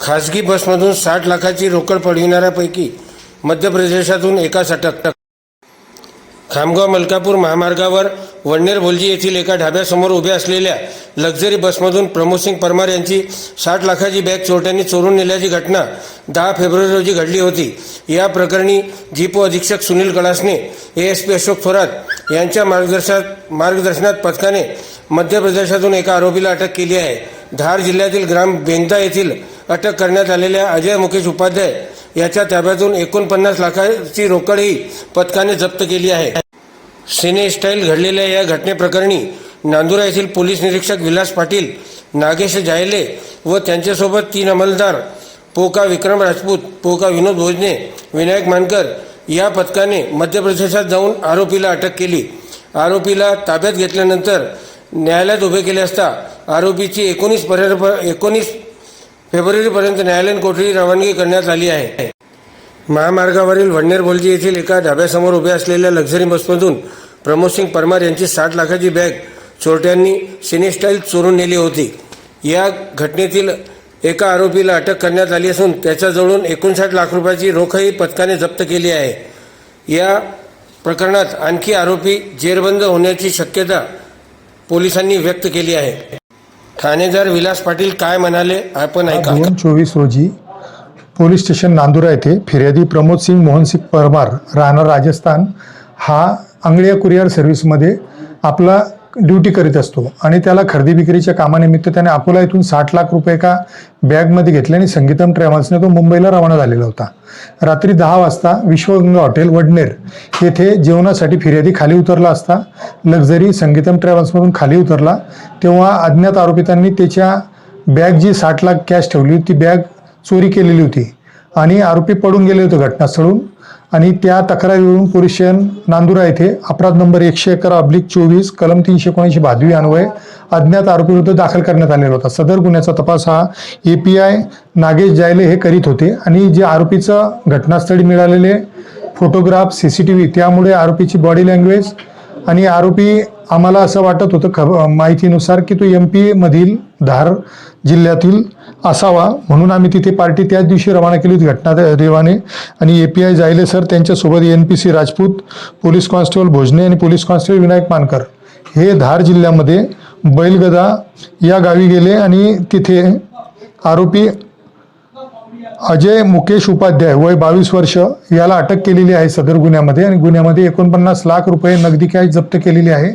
खासगी बसमधून साठ लाखाची रोकड पडविणाऱ्यापैकी मध्य प्रदेशातून एकाच अटक खामगाव मलकापूर महामार्गावर वडनेर भोलजी येथील एका ढाब्यासमोर उभ्या असलेल्या लक्झरी बसमधून प्रमोदसिंग परमार यांची साठ लाखाची बॅग चोरट्यांनी चोरून नेल्याची घटना दहा फेब्रुवारी रोजी घडली होती. या प्रकरणी जीपो अधीक्षक Sunil Kalasane A S P Ashok Thorat यांच्या मार्गदर्शनात मार्गदर्शनात पथकाने मध्य प्रदेशातून एका आरोपीला अटक केली आहे. धार जिल्ह्यातील ग्राम बेंदा येथील अटक करण्यात आलेल्या अजय मुकेश उपाध्याय याच्या ताब्यातून एकोणपन्नास लाखाची रोकडही पथकाने जप्त केली आहे. सिने स्टाईल घडलेल्या या घटनेप्रकरणी नांदुरा येथील पोलीस निरीक्षक विलास पाटील नागेश जायले व त्यांच्यासोबत तीन अंमलदार पोका विक्रम राजपूत पोका विनोद भोजने विनायक मानकर या पथकाने मध्य प्रदेशात जाऊन आरोपीला अटक केली. आरोपीला ताब्यात घेतल्यानंतर न्यायालयात उभे केले असता आरोपीची एकोणीस पर्यंत एकोणीस फेब्रुवारीपर्यंत न्यायालयीन कोठडी रवानगी करण्यात आली आहे. महामार्गावरील वडनेर बोलजी येथील एका ढाब्यासमोर उभ्या असलेल्या लक्झरी बसमधून प्रमोद सिंग परमार यांची साठ लाखाची बॅग चोरट्यांनी सिनेस्टाईल चोरून नेली होती. या घटनेतील एका आरोपीला अटक करण्यात आली असून त्याच्याजवळून एकोणसाठ लाख रुपयाची रोखही पथकाने जप्त केली आहे. या प्रकरणात आणखी आरोपी जेरबंद होण्याची शक्यता पोलिसांनी व्यक्त केली आहे. ठाणेदार विलास पाटील काय म्हणाले आपण ऐका. दोन चोवीस रोजी पोलीस स्टेशन नांदुरा येथे फिर्यादी प्रमोद सिंग मोहनसिंग परमार राहणार राजस्थान हा आंगळिया कुरिअर सर्व्हिसमध्ये आपला ड्युटी करीत असतो. आणि त्याला खरेदी विक्रीच्या कामानिमित्त त्याने अकोला इथून साठ लाख रुपये एका बॅगमध्ये घेतले आणि संगीतम ट्रॅव्हल्सने तो मुंबईला रवाना झालेला होता. रात्री दहा वाजता विश्वगंगा हॉटेल वडनेर येथे जेवणासाठी फिर्यादी खाली उतरला असता लक्झरी संगीतम ट्रॅव्हल्समधून खाली उतरला तेव्हा अज्ञात आरोपितांनी त्याच्या बॅग जी साठ लाख कॅश ठेवली होती ती बॅग चोरी केलेली होती. आणि आरोपी पडून गेले होते घटनास्थळून. आणि त्या तक्रारीवरून पोलीस नांदुरा येथे अपराध नंबर एकशे अकरा अब्लिक चोवीस कलम तीनशे एकोणऐंशी भादवी अन्वय अज्ञात आरोपीविरुद्ध दाखल करण्यात आलेला होता. सदर गुन्ह्याचा तपास हा A P I Nagesh Jayle हे करीत होते आणि जे आरोपीचं घटनास्थळी मिळालेले photograph C C T V त्यामुळे आरोपीची बॉडी लँग्वेज आणि आरोपी आम्हाला असं वाटत होतं खब माहितीनुसार की तो एम पी मधील धार जिल्ह्यातील असावा म्हणून आम्ही तिथे पार्टी त्याच दिवशी रवाना केली होती घटना रेवाने आणि A P I Jayale sir त्यांच्यासोबत N P C Rajput police constable Bhojane आणि पोलीस कॉन्स्टेबल विनायक मानकर हे धार जिल्ह्यामध्ये बैलगदा या गावी गेले आणि तिथे आरोपी अजय मुकेश उपाध्याय वय बावीस वर्ष याला अटक केलेली आहे सदर गुन्ह्यामध्ये आणि गुन्ह्यामध्ये एकोणपन्नास लाख रुपये नगदी कॅश जप्त केलेली आहे.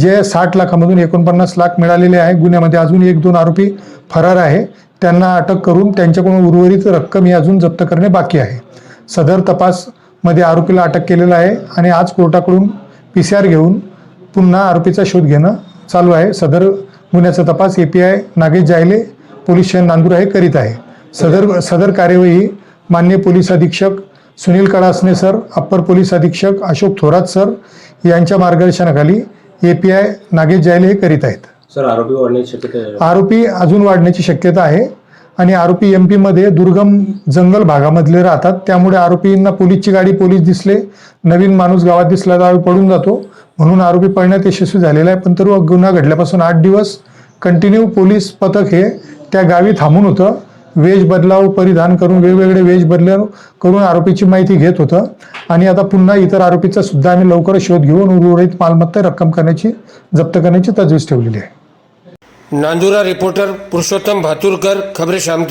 जे साठ लाखामधून एकोणपन्नास लाख मिळालेले आहे. गुन्ह्यामध्ये अजून एक दोन आरोपी फरार आहे. त्यांना अटक करून त्यांच्याकडून उर्वरित रक्कम ही अजून जप्त करणे बाकी आहे. सदर तपासमध्ये आरोपीला अटक केलेलं आहे आणि आज कोर्टाकडून पी सी आर घेऊन पुन्हा आरोपीचा शोध घेणं चालू आहे. सदर गुन्ह्याचा तपास A P I Nagesh Jayle police station Nandur हे करीत आहे. सदर सदर कार्यवाही मान्य पोलीस अधीक्षक Sunil Kadasane sir upper police अधीक्षक अशोक थोरात सर यांच्या मार्गदर्शनाखाली A P I Nagesh Jayle हे करीत आहेत. सर आरोपी वाढण्याची शक्यता आहे. आरोपी अजून वाढण्याची शक्यता आहे आणि आरोपी एम पीमध्ये दुर्गम जंगल भागामधले राहतात. त्यामुळे आरोपींना पोलीसची गाडी पोलीस दिसले नवीन माणूस गावात दिसला तर आरोपी पळून जातो. म्हणून आरोपी पळण्यात यशस्वी झालेला आहे पण तर गुन्हा घडल्यापासून आठ दिवस कंटिन्यू पोलीस पथक हे त्या गावी थांबून होतं. वेश बदलाव परिधान करून वेगवेगळे वेश बदलाव करून आरोपीची माहिती घेत होतं. आणि आता पुन्हा इतर आरोपीचा सुद्धा आम्ही लवकर शोध घेऊन उर्वरित मालमत्ता रक्कम करण्याची जप्त करण्याची तजवीज ठेवलेली आहे. नांदुरा रिपोर्टर पुरुषोत्तम भातुरकर खबरे शामत